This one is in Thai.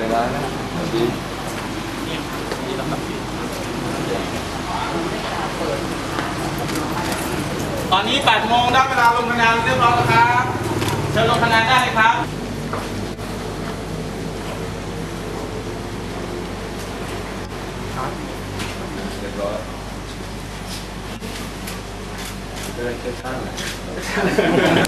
เวลานะดีตอนนี้8โมงได้เวลาลงคะแนนเรียบร้อยแล้วครับเชิญลงคะแนนได้เลยครับเรียบร้อยเดินช้าๆหน่อยลำดับที่ไม่ใช่างเดิน